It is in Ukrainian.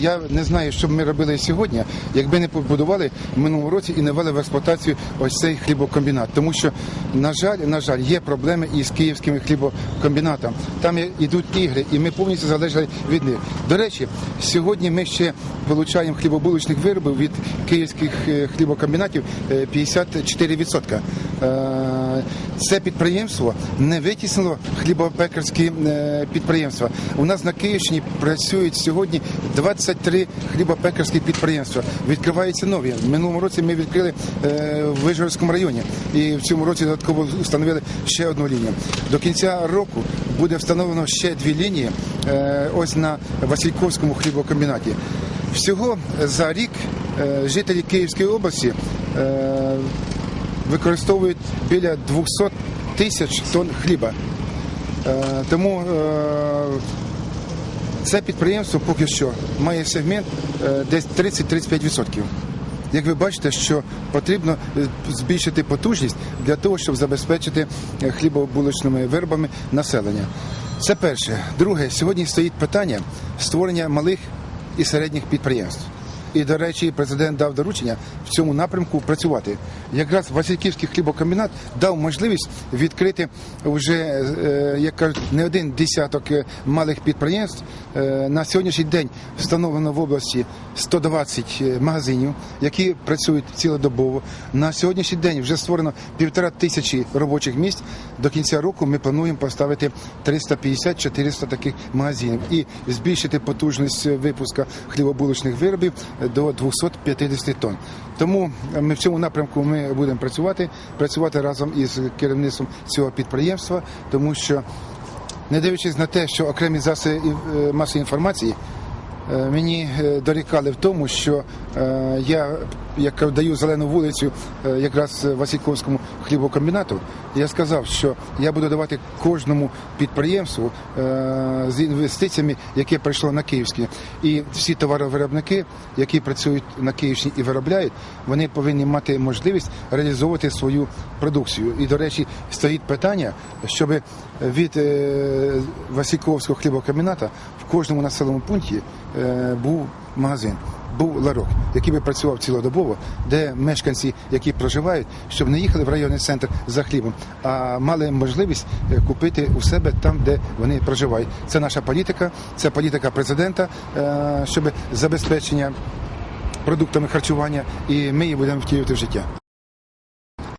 Я не знаю, що б ми робили сьогодні, якби не побудували в минулому році і не ввели в експлуатацію ось цей хлібокомбінат. Тому що, на жаль, на жаль, є проблеми із київськими хлібокомбінатом. Там йдуть ігри, і ми повністю залежали від них. До речі, сьогодні ми ще получаємо хлібобулочних виробів від київських е, хлібокомбінатів е, 54%. Е, Це підприємство не витіснило хлібопекарські е, підприємства. У нас на Київщині працюють сьогодні 23 хлібопекарські підприємства. Відкриваються нові. В минулому році ми відкрили е, в Вижгородському районі і в цьому році додатково встановили ще одну лінію. До кінця року буде встановлено ще дві лінії. е, Ось на Васильковському хлібокомбінаті. Всього за рік е, жителі Київської області використовують біля 200 тисяч тонн хліба. Тому це підприємство поки що має сегмент е, десь 30-35%. Як ви бачите, що потрібно е, збільшити потужність для того, щоб забезпечити е, хлібобулочними виробами населення. Це перше. Друге, сьогодні стоїть питання створення малих і середніх підприємств. І, до речі, президент дав доручення в цьому напрямку працювати. Якраз Васильківський хлібокомбінат дав можливість відкрити вже, е, як кажуть, не один десяток е, малих підприємств. Е, На сьогоднішній день встановлено в області 120 магазинів, які працюють цілодобово. На сьогоднішній день вже створено півтора тисячі робочих місць. До кінця року ми плануємо поставити 350-400 таких магазинів і збільшити потужність випуска хлібобулочних виробів до 250 тонн. Тому ми в цьому напрямку ми будемо працювати, працювати разом із керівництвом цього підприємства, тому що не дивлячись на те, що окремі засоби е, масової інформації е, мені е, дорікали в тому, що я як даю зелену вулицю е, якраз Васильковському хлібокомбінату, я сказав, що я буду давати кожному підприємству е, з інвестиціями, яке прийшло на Київське. І всі товаровиробники, які працюють на Київщині і виробляють, вони повинні мати можливість реалізовувати свою продукцію. І, до речі, стоїть питання, щоб від е, Васильковського хлібокомбіната в кожному населеному пункті був магазин. Був ларок, який би працював цілодобово, де мешканці, які проживають, щоб не їхали в районний центр за хлібом, а мали можливість е, купити у себе там, де вони проживають. Це наша політика, це політика президента, е, щоб забезпечення продуктами харчування, і ми її будемо втілювати в життя.